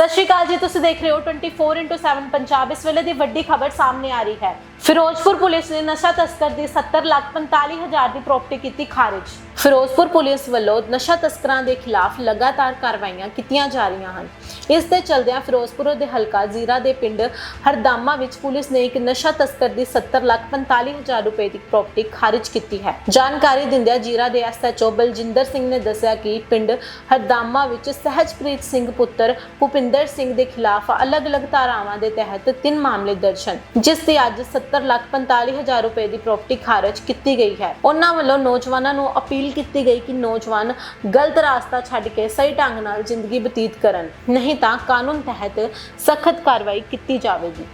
ਸਤਿ ਸ਼੍ਰੀ ਅਕਾਲ ਜੀ, ਤੁਸੀਂ ਦੇਖ ਰਹੇ ਹੋ 24x7 ਪੰਜਾਬ। ਇਸ ਵੇਲੇ ਦੀ ਵੱਡੀ ਖਬਰ ਸਾਹਮਣੇ ਆ ਰਹੀ ਹੈ। ਫਿਰੋਜ਼ਪੁਰ ਪੁਲਿਸ ਨੇ ਨਸ਼ਾ ਤਸਕਰ ਦੀ 70 ਲੱਖ 45 ਹਜ਼ਾਰ ਦੀ ਪ੍ਰਾਪਰਟੀ ਕੀਤੀ ਖਾਰਜ। ਫਿਰੋਜ਼ਪੁਰ ਪੁਲਿਸ ਵੱਲੋਂ ਨਸ਼ਾ ਤਸਕਰਾਂ ਦੇ ਖਿਲਾਫ ਲਗਾਤਾਰ ਕਾਰਵਾਈਆਂ ਕੀਤੀਆਂ ਜਾ ਰਹੀਆਂ ਹਨ। ਇਸ ਦੇ ਚਲਦਿਆਂ ਫਿਰੋਜ਼ਪੁਰ ਦੇ ਹਲਕਾ ਜ਼ੀਰਾ ਦੇ ਪਿੰਡ ਹਰਦਾਮਾ ਵਿੱਚ ਪੁਲਿਸ ਨੇ ਇੱਕ ਨਸ਼ਾ ਤਸਕਰ ਦੀ 70 ਲੱਖ 45 ਹਜ਼ਾਰ ਰੁਪਏ ਦੀ ਪ੍ਰਾਪਰਟੀ ਖਾਰਜ ਕੀਤੀ ਹੈ। ਜਾਣਕਾਰੀ ਦਿੰਦਿਆਂ ਜ਼ੀਰਾ ਦੇ ਐਸਐਚਓ ਬਲਜਿੰਦਰ ਸਿੰਘ ਨੇ ਦੱਸਿਆ ਕਿ ਪਿੰਡ ਹਰਦਾਮਾ ਵਿੱਚ ਸਹਿਜਪ੍ਰੀਤ ਸਿੰਘ ਪੁੱਤਰ ਭੁਪਿੰਦਰ ਸਿੰਘ ਦੇ ਖਿਲਾਫ ਅਲੱਗ-ਅਲੱਗ ਧਾਰਾਵਾਂ ਦੇ ਤਹਿਤ ਤਿੰਨ ਮਾਮਲੇ ਦਰਜ ਹਨ, ਜਿਸ ਤੇ ਅੱਜ 70 ਲੱਖ 45 ਹਜ਼ਾਰ ਰੁਪਏ ਦੀ ਪ੍ਰਾਪਰਟੀ ਖਾਰਜ ਕੀਤੀ ਗਈ ਹੈ। ਉਹਨਾਂ ਵੱਲੋਂ ਨੌਜਵਾਨਾਂ ਨੂੰ ਅਪੀਲ ਕੀਤੀ ਗਈ ਕਿ ਨੌਜਵਾਨ ਗਲਤ ਰਾਸਤਾ ਛੱਡ ਕੇ ਸਹੀ ਢੰਗ ਨਾਲ ਜ਼ਿੰਦਗੀ ਬਤੀਤ ਕਰਨ, ਨਹੀਂ ਤਾਂ ਕਾਨੂੰਨ ਤਹਿਤ ਸਖਤ ਕਾਰਵਾਈ ਕੀਤੀ ਜਾਵੇਗੀ।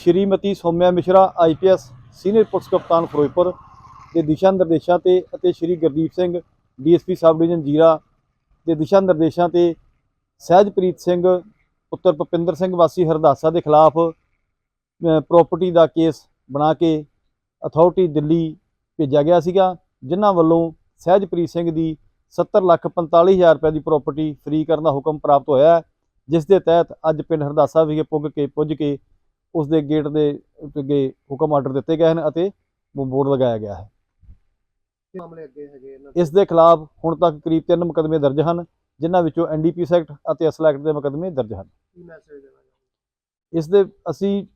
Shrimati Soumya Mishra IPS senior police ਕਪਤਾਨ ਫਿਰੋਜ਼ਪੁਰ ਦੇ ਦਿਸ਼ਾ ਨਿਰਦੇਸ਼ਾਂ ਤੇ ਅਤੇ Shri Gurdeep Singh DSP sub division Zira ਦੇ ਦਿਸ਼ਾ ਨਿਰਦੇਸ਼ਾਂ ਤੇ ਸਹਿਜਪ੍ਰੀਤ ਸਿੰਘ, ਪੁੱਤਰ ਭੁਪਿੰਦਰ ਸਿੰਘ ਵਾਸੀ ਹਰਦਾਸਾ ਦੇ ਖਿਲਾਫ ਪ੍ਰਾਪਰਟੀ ਦਾ ਕੇਸ ਬਣਾ ਕੇ ਅਥਾਰਟੀ ਦਿੱਲੀ ਭੇਜਿਆ ਗਿਆ ਸੀਗਾ ਜਿਨ੍ਹਾਂ ਵੱਲੋਂ ਸਹਿਜਪ੍ਰੀਤ ਸਿੰਘ ਦੀ 70 ਲੱਖ 45 ਹਜ਼ਾਰ ਰੁਪਏ ਦੀ ਪ੍ਰਾਪਰਟੀ ਫ੍ਰੀ ਕਰਨ ਦਾ ਹੁਕਮ ਪ੍ਰਾਪਤ ਹੋਇਆ ਹੈ ਜਿਸ ਦੇ ਤਹਿਤ ਅੱਜ ਪਿੰਡ ਹਰਦਾਸਾ ਵਿਖੇ ਪੁੱਜ ਕੇ ਪੁੱਜ ਕੇ ਉਸ ਦੇ ਗੇਟ ਦੇ ਅੱਗੇ ਹੁਕਮ ਆਰਡਰ ਦਿੱਤੇ ਗਏ ਹਨ ਅਤੇ ਬੋਰਡ ਲਗਾਇਆ ਗਿਆ ਹੈ। ਮਾਮਲੇ ਅੱਗੇ ਹੈਗੇ ਇਹਨਾਂ ਇਸ ਦੇ ਖਿਲਾਫ ਹੁਣ ਤੱਕ ਕਰੀਬ ਤਿੰਨ ਮੁਕੱਦਮੇ ਦਰਜ ਹਨ ਜਿਨ੍ਹਾਂ ਵਿੱਚੋਂ ਐਨਡੀਪੀਐਸ ਐਕਟ ਅਤੇ ਅਸਲ ਐਕਟ ਦੇ ਮੁਕੱਦਮੇ ਦਰਜ ਹਨ। ਕੀ ਮੈਸੇਜ ਦੇਣਾ ਚਾਹੁੰਦੇ ਇਸ ਦੇ ਅਸੀਂ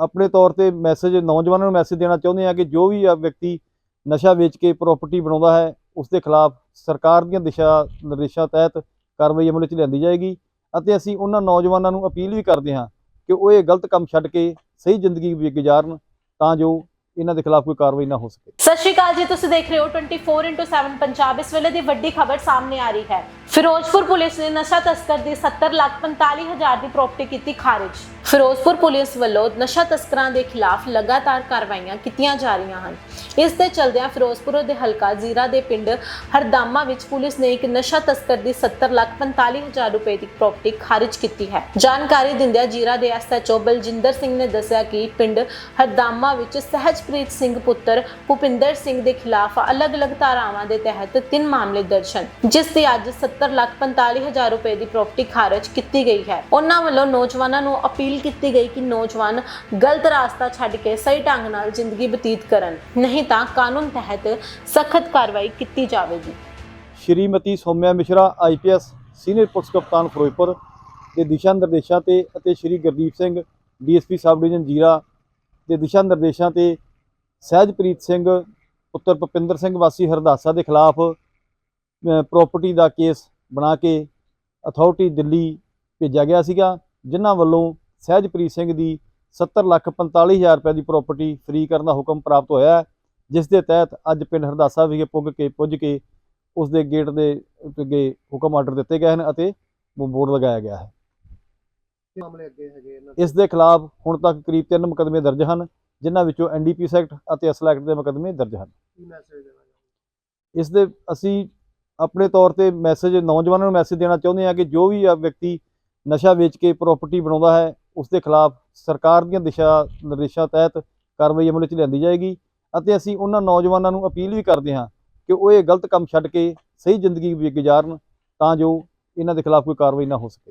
ਆਪਣੇ ਤੌਰ ਤੇ ਮੈਸੇਜ ਨੌਜਵਾਨਾਂ ਨੂੰ ਮੈਸੇਜ ਦੇਣਾ ਚਾਹੁੰਦੇ ਹਾਂ ਕਿ ਜੋ ਵੀ ਆ ਵਿਅਕਤੀ ਨਸ਼ਾ ਵੇਚ ਕੇ ਪ੍ਰਾਪਰਟੀ ਬਣਾਉਂਦਾ ਹੈ ਉਸ ਦੇ ਖਿਲਾਫ ਸਰਕਾਰ ਦੀਆਂ ਦਿਸ਼ਾ ਨਿਰਦੇਸ਼ਾਂ ਤਹਿਤ ਕਾਰਵਾਈ ਅਮਲ ਵਿੱਚ ਲਿਆਂਦੀ ਜਾਏਗੀ ਅਤੇ ਅਸੀਂ ਉਹਨਾਂ ਨੌਜਵਾਨਾਂ ਨੂੰ ਅਪੀਲ ਵੀ ਕਰਦੇ ਹਾਂ ਕਿ ਉਹ ਇਹ ਗਲਤ ਕੰਮ ਛੱਡ ਕੇ ਸਹੀ ਜ਼ਿੰਦਗੀ ਵੀ ਗੁਜ਼ਾਰਨ ਤਾਂ ਜੋ ਇਹਨਾਂ ਦੇ ਖਿਲਾਫ ਕੋਈ ਕਾਰਵਾਈ ਨਾ ਹੋ ਸਕੇ। ਸਤਿ ਸ਼੍ਰੀ ਅਕਾਲ ਜੀ, ਤੁਸੀਂ ਦੇਖ ਰਹੇ ਹੋ 24x7 ਪੰਜਾਬ। ਇਸ ਵੇਲੇ ਦੀ ਵੱਡੀ ਖਬਰ ਸਾਹਮਣੇ ਆ ਰਹੀ ਹੈ। ਫਿਰੋਜ਼ਪੁਰ ਪੁਲਿਸ ਨੇ ਨਸ਼ਾ ਤਸਕਰ ਦੀ 70 ਲੱਖ 45 ਹਜ਼ਾਰ ਦੀ ਪ੍ਰਾਪਰਟੀ ਕੀਤੀ ਖਾਰਜ। ਫਿਰੋਜ਼ਪੁਰ ਪੁਲਿਸ ਵੱਲੋਂ ਨਸ਼ਾ ਤਸਕਰਾਂ ਦੇ ਖਿਲਾਫ ਲਗਾਤਾਰ ਕਾਰਵਾਈਆਂ ਕੀਤੀਆਂ ਜਾ ਰਹੀਆਂ ਹਨ। ਇਸ ਦੇ ਚਲਦਿਆਂ ਫਿਰੋਜ਼ਪੁਰ ਦੇ ਹਲਕਾ ਜ਼ੀਰਾ ਦੇ ਪਿੰਡ ਹਰਦਾਮਾ ਵਿੱਚ ਪੁਲਿਸ ਨੇ ਇੱਕ ਨਸ਼ਾ ਤਸਕਰ ਦੀ 70 ਲੱਖ 45 ਹਜ਼ਾਰ ਰੁਪਏ ਦੀ ਪ੍ਰਾਪਰਟੀ ਖਾਰਜ ਕੀਤੀ ਹੈ। ਜਾਣਕਾਰੀ ਦਿੰਦਿਆਂ ਜੀਰਾ ਦੇ ਐਸਐਚਓ ਬਲਜਿੰਦਰ ਸਿੰਘ ਨੇ ਦੱਸਿਆ ਕਿ ਪਿੰਡ ਹਰਦਾਮਾ ਵਿੱਚ ਸਹਿਜਪ੍ਰੀਤ ਸਿੰਘ ਪੁੱਤਰ ਭੁਪਿੰਦਰ ਸਿੰਘ ਦੇ ਖਿਲਾਫ ਅਲੱਗ-ਅਲੱਗ ਧਾਰਾਵਾਂ ਦੇ ਤਹਿਤ ਤਿੰਨ ਮਾਮਲੇ ਦਰਜ ਹਨ, ਜਿਸ ਤੇ ਅੱਜ 70 ਲੱਖ 45 ਹਜ਼ਾਰ ਰੁਪਏ ਦੀ ਪ੍ਰਾਪਰਟੀ ਖਾਰਜ ਕੀਤੀ ਗਈ ਹੈ। ਉਹਨਾਂ ਵੱਲੋਂ ਨੌਜਵਾਨਾਂ ਨੂੰ ਅਪੀਲ ਕੀਤੀ ਗਈ ਕਿ ਨੌਜਵਾਨ ਗਲਤ ਰਾਸਤਾ ਛੱਡ ਕੇ ਸਹੀ ਢੰਗ ਨਾਲ ਜ਼ਿੰਦਗੀ ਬਤੀਤ ਕਰਨ, ਨਹੀਂ ਤਾਂ ਕਾਨੂੰਨ ਤਹਿਤ ਸਖਤ ਕਾਰਵਾਈ ਕੀਤੀ ਜਾਵੇਗੀ। Shrimati Soumya Mishra IPS senior police ਕਪਤਾਨ ਫਿਰੋਜ਼ਪੁਰ ਦੇ ਦਿਸ਼ਾ ਨਿਰਦੇਸ਼ਾਂ ਤੇ ਅਤੇ Shri Gurdeep Singh DSP sub division Zira ਦੇ ਦਿਸ਼ਾ ਨਿਰਦੇਸ਼ਾਂ ਤੇ ਸਹਿਜਪ੍ਰੀਤ ਸਿੰਘ, ਪੁੱਤਰ ਭੁਪਿੰਦਰ ਸਿੰਘ ਵਾਸੀ ਹਰਦਾਸਾ ਦੇ ਖਿਲਾਫ ਪ੍ਰਾਪਰਟੀ ਦਾ ਕੇਸ ਬਣਾ ਕੇ ਅਥਾਰਟੀ ਦਿੱਲੀ ਭੇਜਿਆ ਗਿਆ ਸੀਗਾ ਜਿਨ੍ਹਾਂ ਵੱਲੋਂ ਸਹਿਜਪ੍ਰੀਤ ਸਿੰਘ ਦੀ 70 ਲੱਖ 45 ਹਜ਼ਾਰ ਰੁਪਏ ਦੀ ਪ੍ਰਾਪਰਟੀ ਫ੍ਰੀ ਕਰਨ ਦਾ ਹੁਕਮ ਪ੍ਰਾਪਤ ਹੋਇਆ ਹੈ ਜਿਸ ਦੇ ਤਹਿਤ ਅੱਜ ਪਿੰਡ ਹਰਦਾਸਾ ਵਿਖੇ ਪੁੱਜ ਕੇ ਪੁੱਜ ਕੇ ਉਸ ਦੇ ਗੇਟ ਦੇ ਅੱਗੇ ਹੁਕਮ ਆਰਡਰ ਦਿੱਤੇ ਗਏ ਹਨ ਅਤੇ ਬੋਰਡ ਲਗਾਇਆ ਗਿਆ ਹੈ। ਕੀ ਮਾਮਲੇ ਅੱਗੇ ਹੈਗੇ ਇਹਨਾਂ ਇਸ ਦੇ ਖਿਲਾਫ ਹੁਣ ਤੱਕ ਕਰੀਬ ਤਿੰਨ ਮੁਕੱਦਮੇ ਦਰਜ ਹਨ ਜਿਨ੍ਹਾਂ ਵਿੱਚੋਂ ਐਨਡੀਪੀਐਸ ਐਕਟ ਅਤੇ ਅਸਲ ਐਕਟ ਦੇ ਮੁਕੱਦਮੇ ਦਰਜ ਹਨ। ਕੀ ਮੈਸੇਜ ਦੇਣਾ ਚਾਹੁੰਦੇ ਇਸ ਦੇ ਅਸੀਂ ਆਪਣੇ ਤੌਰ ਤੇ ਮੈਸੇਜ ਨੌਜਵਾਨਾਂ ਨੂੰ ਮੈਸੇਜ ਦੇਣਾ ਚਾਹੁੰਦੇ ਹਾਂ ਕਿ ਜੋ ਵੀ ਆ ਵਿਅਕਤੀ ਨਸ਼ਾ ਵੇਚ ਕੇ ਪ੍ਰਾਪਰਟੀ ਬਣਾਉਂਦਾ ਹੈ ਉਸ ਦੇ ਖਿਲਾਫ ਸਰਕਾਰ ਦੀਆਂ ਦਿਸ਼ਾ ਨਿਰਦੇਸ਼ਾਂ ਤਹਿਤ ਕਾਰਵਾਈ ਅਮਲ ਵਿੱਚ ਲਿਆਂਦੀ ਜਾਏਗੀ ਅਤੇ ਅਸੀਂ ਉਹਨਾਂ ਨੌਜਵਾਨਾਂ ਨੂੰ ਅਪੀਲ ਵੀ ਕਰਦੇ ਹਾਂ ਕਿ ਉਹ ਇਹ ਗਲਤ ਕੰਮ ਛੱਡ ਕੇ ਸਹੀ ਜ਼ਿੰਦਗੀ ਵੀ ਗੁਜ਼ਾਰਨ ਤਾਂ ਜੋ ਇਹਨਾਂ ਦੇ ਖਿਲਾਫ ਕੋਈ ਕਾਰਵਾਈ ਨਾ ਹੋ ਸਕੇ।